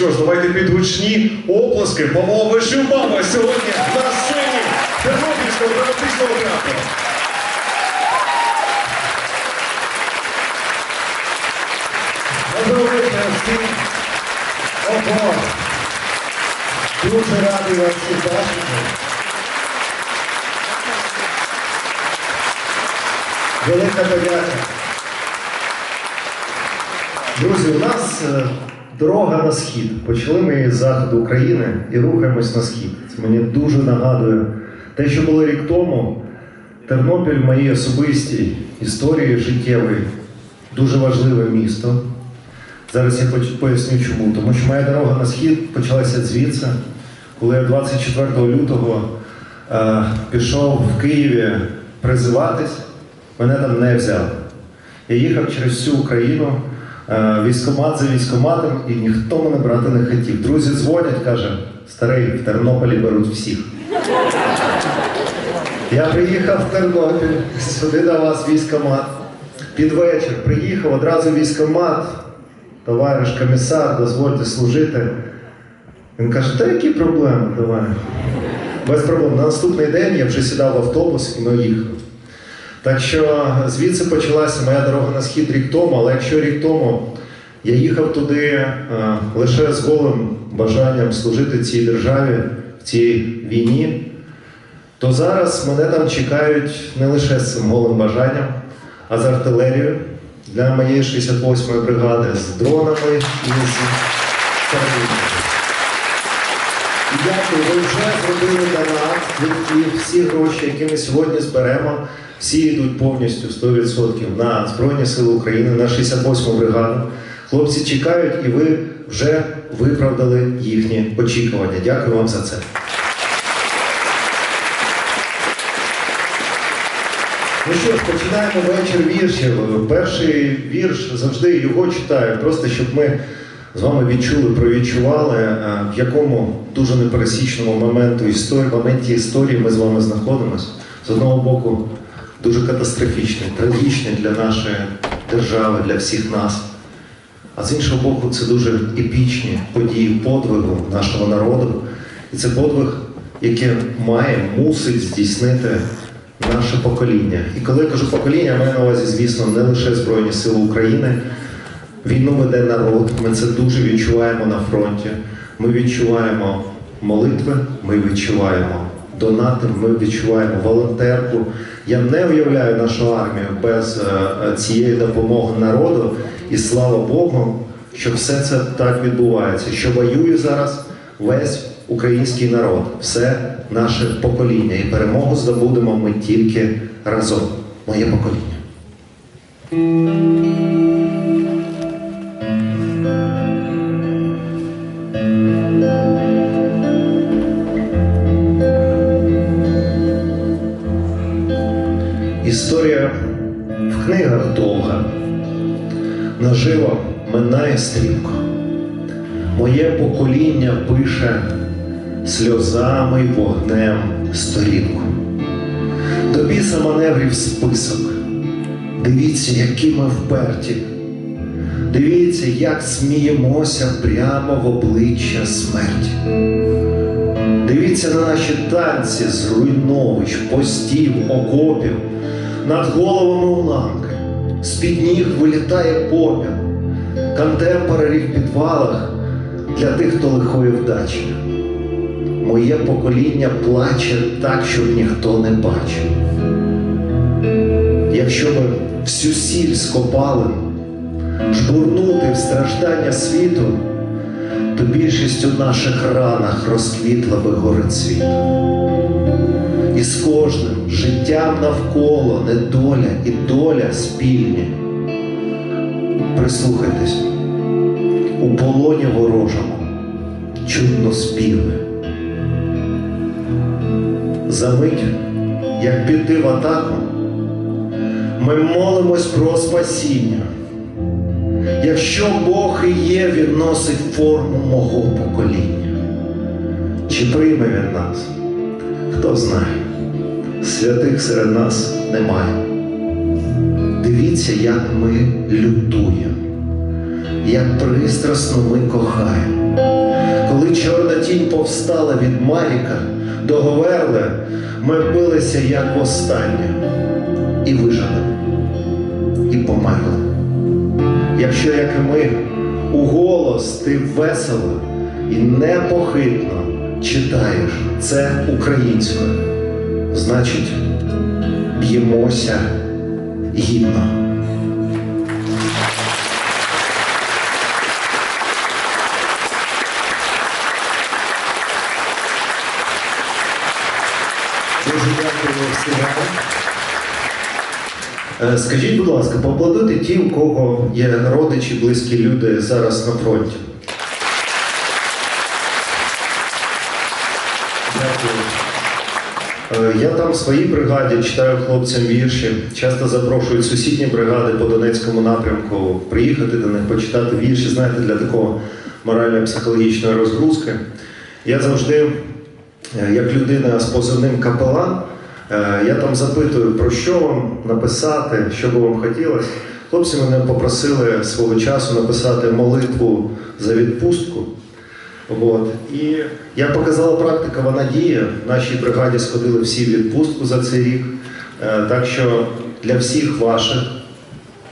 що ж, давайте підгучні оплески. Павло Вишивбаба сьогодні на сцені Тернопільського драматичного театру. Доброго вечора всім. Дуже радий вас всіх бачити. Велика подяка. Друзі, у нас е, дорога на схід. Почали ми з заходу України і рухаємось на схід. Це мені дуже нагадує те, що було рік тому. Тернопіль в моїй особистій історії життєвій дуже важливе місто. Зараз я поясню чому. Тому що моя дорога на схід почалася звідси, коли я 24 лютого е, пішов в Києві призиватись, мене там не взяли. Я їхав через всю Україну, військомат за військоматом, і ніхто мене брати не хотів. Друзі дзвонять, каже, старий, в Тернополі беруть всіх. Я приїхав в Тернопіль, сюди до вас військомат. Під вечір приїхав одразу військомат, товариш комісар, дозвольте служити. Він каже, та які проблеми, давай. Без проблем. На наступний день я вже сідав в автобус і ми їхали. Так що звідси почалася моя дорога на схід рік тому, але якщо рік тому я їхав туди е, лише з голим бажанням служити цій державі в цій війні, то зараз мене там чекають не лише з цим голим бажанням, а з артилерією для моєї 68-ї бригади, з дронами і з картинами. І дякую, ви вже зробили донат, квитків, всі гроші, які ми сьогодні зберемо, всі йдуть повністю 100% на Збройні Сили України, на 68-му бригаду. Хлопці чекають, і ви вже виправдали їхні очікування. Дякую вам за це. Ну що ж, починаємо вечір віршів. Перший вірш завжди його читаю, просто щоб ми з вами відчули, провідчували, е, в якому дуже непересічному моменту історії, моменті історії ми з вами знаходимося. З одного боку, дуже катастрофічний, трагічний для нашої держави, для всіх нас. А з іншого боку, це дуже епічні події подвигу нашого народу. І це подвиг, яке має, мусить здійснити наше покоління. І коли я кажу покоління, я маю на увазі, звісно, не лише Збройні Сили України. Війну веде народ, ми це дуже відчуваємо на фронті. Ми відчуваємо молитви, ми відчуваємо донати, ми відчуваємо волонтерку. Я не уявляю нашу армію без е, цієї допомоги народу. І слава Богу, що все це так відбувається, що воює зараз весь український народ, все наше покоління. І перемогу здобудемо ми тільки разом. Моє покоління. В довга, наживо минає стрімко. Моє покоління пише сльозами й вогнем сторінку. До біса маневрів список. Дивіться, які ми вперті. Дивіться, як сміємося прямо в обличчя смерті. Дивіться на наші танці з руйновищ, постів, окопів, над головами уламки, з-під ніг вилітає попіл, контемпорарі в підвалах для тих, хто лихої вдачі. Моє покоління плаче так, щоб ніхто не бачив. Якщо ми всю сіль скопали, жбурнути в страждання світу, то більшість у наших ранах розквітла би світу. І з кожним життям навколо недоля і доля спільні. Прислухайтесь, у полоні ворожому чудно співи. Замить, як піти в атаку, ми молимось про спасіння. Якщо Бог і є, Він носить форму мого покоління. Чи прийме він нас? Хто знає, святих серед нас немає. Дивіться, як ми лютуємо, як пристрасно ми кохаємо. Коли чорна тінь повстала від Маріка, до Говерли ми билися як востаннє. І вижили, і померли. Якщо, як і ми, у голос ти весело і непохитно читаєш це українською, значить, б'ємося гідно. Дуже дякую всім. Е, Скажіть, будь ласка, поаплодуйте ті, у кого є родичі, близькі люди зараз на фронті. Дякую. Е, Я там в своїй бригаді читаю хлопцям вірші. Часто запрошують сусідні бригади по Донецькому напрямку приїхати до них, почитати вірші, знаєте, для такого морально-психологічної розгрузки. Я завжди, е, як людина з позивним капелан, е, я там запитую, про що вам написати, що би вам хотілося. Хлопці мене попросили свого часу написати молитву за відпустку. От. І як показала практика, вона діє. В нашій бригаді сходили всі в відпустку за цей рік. Е, Так що для всіх ваших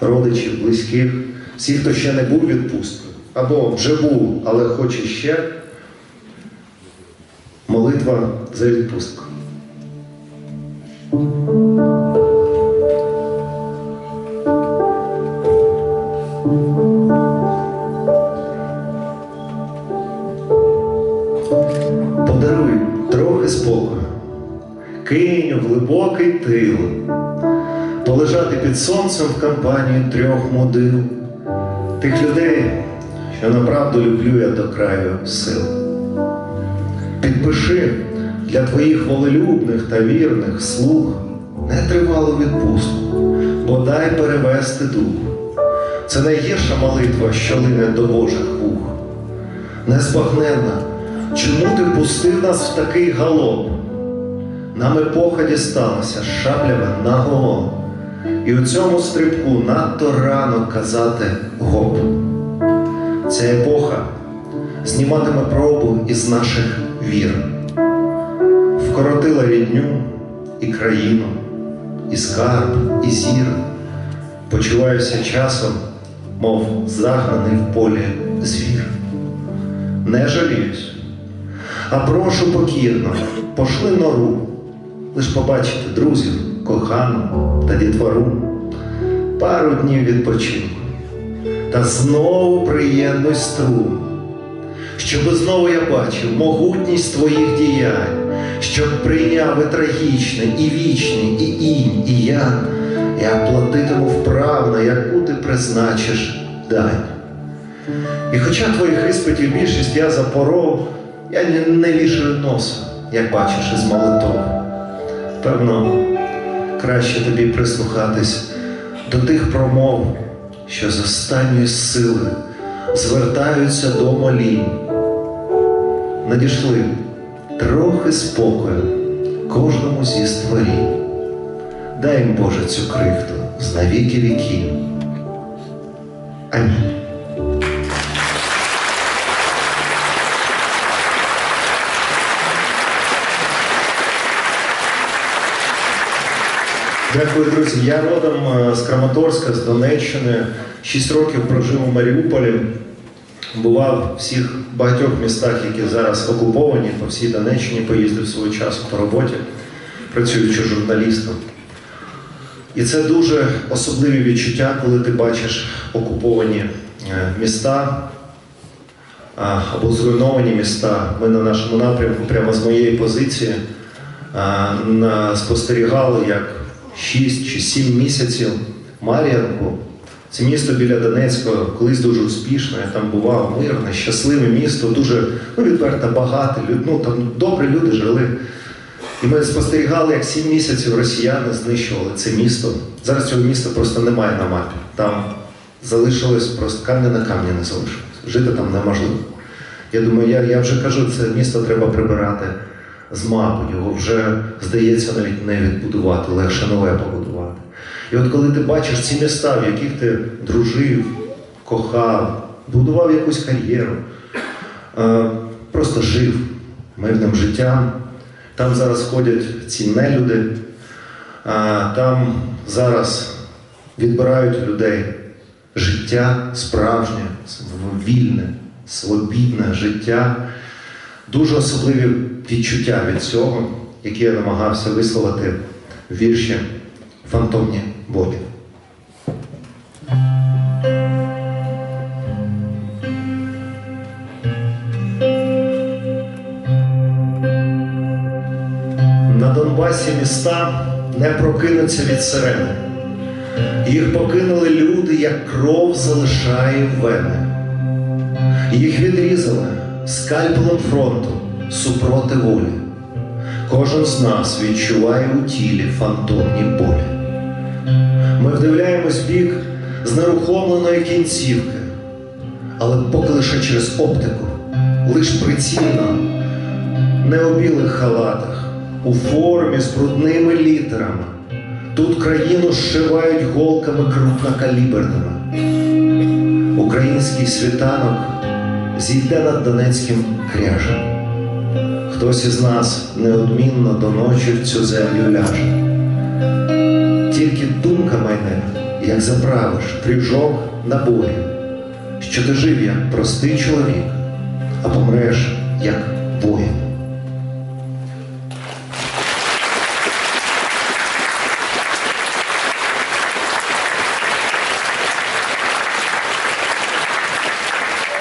родичів, близьких, всіх, хто ще не був у відпустку, або вже був, але хоче ще, молитва за відпустку. Кинь у глибокий тил, полежати під сонцем в компанії трьох мудил, тих людей, що направду люблю я до краю сил. Підпиши для твоїх волелюбних та вірних слуг нетривалу відпустку, бодай перевести дух. Це найгірша молитва, що лине до Божих вух. Незбагненна, чому ти пустив нас в такий галоп? Нам епоха дісталася шаблями на голову. І у цьому стрибку надто рано казати гоп. Ця епоха зніматиме пробу із наших вір, вкоротила рідню і країну, і скарб, і зір. Почуваюся часом, мов загнаний в полі звір. Не жаліюсь, а прошу покірно, пошли нору, лиш побачити друзів, кохану та дітвору, пару днів відпочинку, та знову приєднуй струм, щоби знову я бачив могутність твоїх діянь, щоб прийняв і трагічне, і вічне, і інь, і я, я платитиму вправно, яку ти призначиш дань. І хоча твоїх іспитів більшість я запоров, я не, не вішаю носа, як бачиш із молитов. Певно, краще тобі прислухатись до тих промов, що з останньої сили звертаються до молінь. Надійшли трохи спокою кожному зі створінь. Дай їм Боже цю крихту з навіки віків. Амінь. Дякую, друзі. Я родом е, з Краматорська, з Донеччини. Шість років прожив у Маріуполі. Бував в всіх багатьох містах, які зараз окуповані, по всій Донеччині поїздив свого часу по роботі, працюючи журналістом. І це дуже особливі відчуття, коли ти бачиш окуповані е, міста або зруйновані міста. Ми на нашому напрямку, прямо з моєї позиції, спостерігали, як 6 чи 7 місяців Мар'янку. Це місто біля Донецького, колись дуже успішне, я там бував, мирне, щасливе місто, дуже ну, відверто багате, ну, там добрі люди жили. І ми спостерігали, як 7 місяців росіяни знищували це місто. Зараз цього міста просто немає на мапі. Там залишилось просто камня на камні не залишилось. Жити там неможливо. Я думаю, я, я вже кажу, це місто треба прибирати з мапи. Його вже, здається, навіть не відбудувати, легше нове побудувати. І от коли ти бачиш ці міста, в яких ти дружив, кохав, будував якусь кар'єру, е, просто жив мирним життям. Там зараз ходять ці нелюди, там зараз відбирають людей життя справжнє, вільне, свобідне життя. Дуже особливі відчуття від цього, які я намагався висловити в вірші Фантомні болі. На Донбасі міста не прокинуться від сирени. Їх покинули люди, як кров залишає вени. Їх відрізали скальпелем фронту супроти волі. Кожен з нас відчуває у тілі фантомні болі. Ми вдивляємось бік з нерухомленої кінцівки, але поки лише через оптику, лиш прицільно, не у білих халатах, у формі з брудними літерами. Тут країну зшивають голками крупнокаліберними. Український світанок зійде над Донецьким кряжем. Хтось із нас неодмінно до ночі в цю землю ляже. Тільки думка майне, як заправиш крижок на бої, що ти жив як простий чоловік, а помреш як воїн.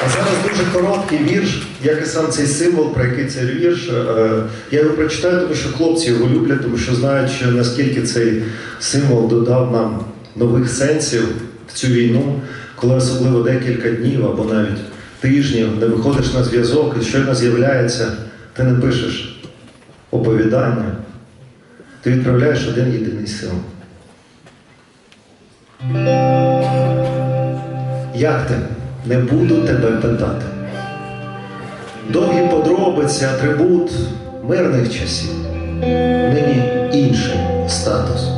А зараз дуже короткий вірш, як і сам цей символ, про який цей вірш. Е, Я його прочитаю, тому що хлопці його люблять, тому що знають, що наскільки цей символ додав нам нових сенсів в цю війну, коли особливо декілька днів або навіть тижнів не виходиш на зв'язок і щойно з'являється, ти не пишеш оповідання, ти відправляєш один єдиний символ. Як ти? Не буду тебе питати. Довгі подробиці, атрибут мирних часів. Нині інший статус.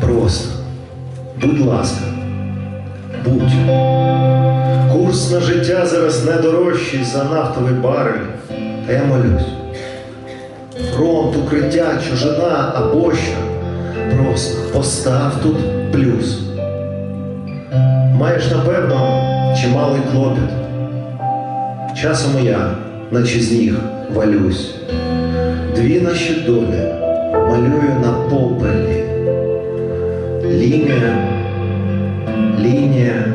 Просто. Будь ласка, будь. Курс на життя зараз не дорожчий за нафтовий барель. Та я молюсь. Фронт, укриття, чужина або що. Просто постав тут плюс. Маєш, напевно, чималий клопіт. Часом і я, наче з ніг, валюсь. Дві наші долі малюю на попелі. Лінія, лінія,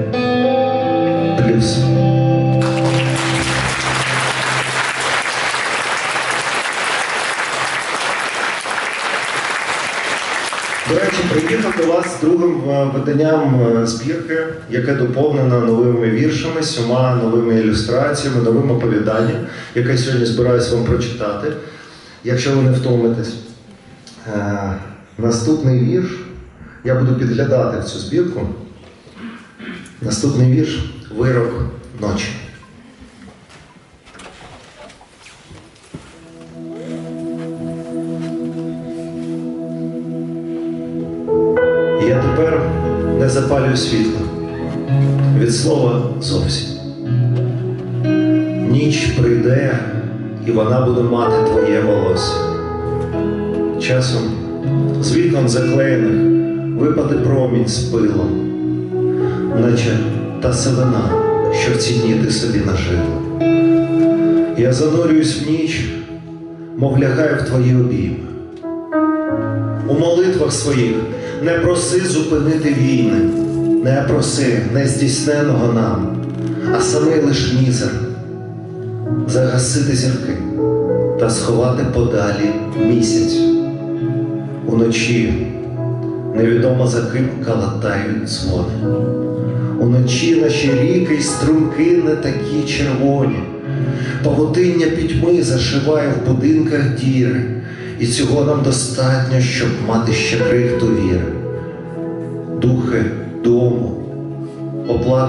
До вас з другим е, виданням е, збірки, яке доповнено новими віршами, сьома новими ілюстраціями, новим оповіданням, яке сьогодні збираюся вам прочитати, якщо ви не втомитесь. Е, Наступний вірш я буду підглядати в цю збірку. Наступний вірш вирок ночі. Світла від слова зовсім. Ніч прийде, і вона буде мати твоє волосся. Часом з вікон заклеєних випаде промінь з пилом, наче та сивина, що в ці дні ти собі нажила. Я занурююсь в ніч, мов лягаю в твої обійми. У молитвах своїх не проси зупинити війни, не проси нездійсненого нам, а самий лиш мізер загасити зірки та сховати подалі місяць. Уночі невідомо за ким калатають дзвони. Уночі наші ріки й струмки не такі червоні. Павутиння пітьми зашиває в будинках діри, і цього нам достатньо, щоб мати ще крихту віри.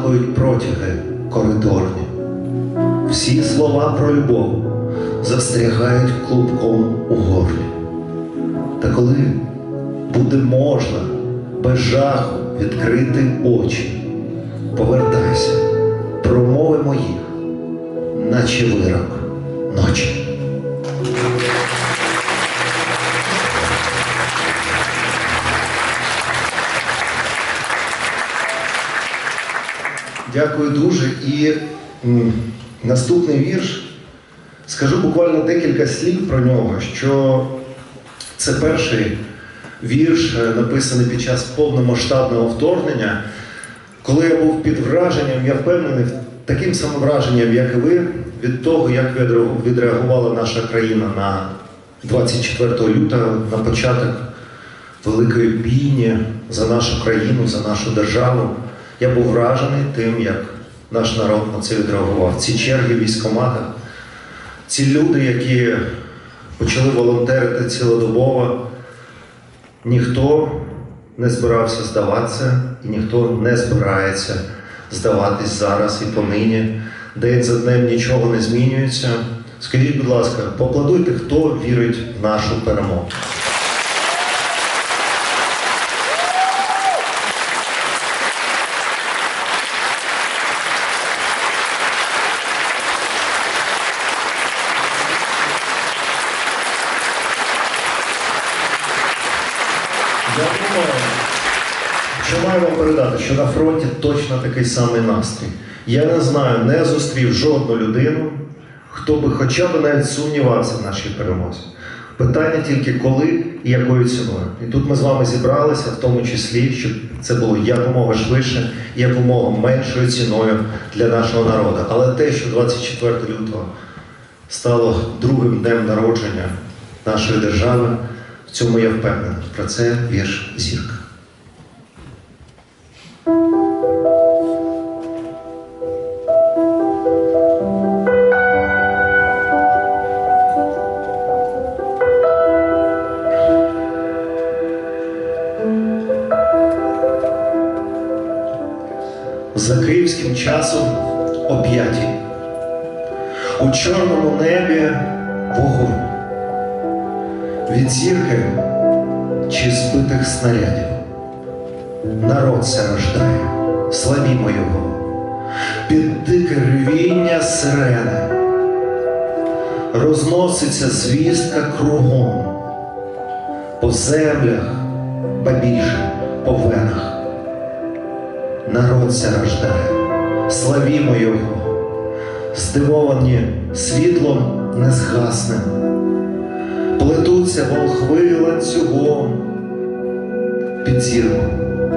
Оплакують протяги коридорні. Всі слова про любов застрягають клубком у горлі. Та коли буде можна без жаху відкрити очі, повертайся, промовимо їх, наче вирок ночі. Дякую дуже. І наступний вірш. Скажу буквально декілька слів про нього, що це перший вірш, е, написаний під час повномасштабного вторгнення. Коли я був під враженням, я впевнений, таким самим враженням, як і ви, від того, як відреагувала наша країна на 24 лютого, на початок великої бійні за нашу країну, за нашу державу. Я був вражений тим, як наш народ на це відреагував. Ці черги в ці люди, які почали волонтерити цілодобово, ніхто не збирався здаватися, і ніхто не збирається здаватись зараз і понині. День за днем нічого не змінюється. Скажіть, будь ласка, поаплодуйте, хто вірить в нашу перемогу. Я думаю, що вам передати, що на фронті точно такий самий настрій. Я не знаю, не зустрів жодну людину, хто би хоча б навіть сумнівався в нашій перемозі. Питання тільки коли і якою ціною. І тут ми з вами зібралися, в тому числі, щоб це було якомога швидше якомога меншою ціною для нашого народу. Але те, що 24 лютого стало другим днем народження нашої держави, в цьому я впевнений. Про це вірш зірка. За київським часом о п'ятій. У чорному небі вогонь. Від зірки чи збитих снарядів. Народ се рождає, славімо його, під дике ревіння сирени. Розноситься звістка кругом, по землях, ба більше по венах. Народ се рождає, славімо його, здивовані світлом незгасним плетуться волхви ланцюгом під зірку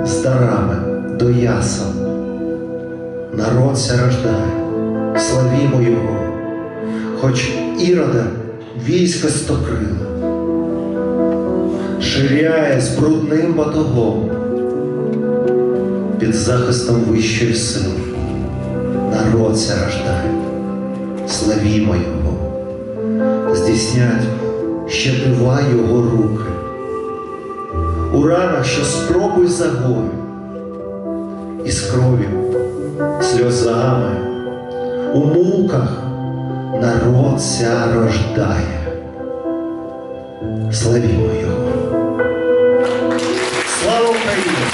з дарами до ясел. Народ ся рождає, славімо його, хоч ірода військо стокрила, ширяє з брудним батогом. Під захистом вищої сили. Народ ся рождає, славімо його, здійснять ще пива його руки. У ранах, що спробуй загою, із кров'ю, сльозами, у муках народ ся рождає. Славімо його. Слава Україні!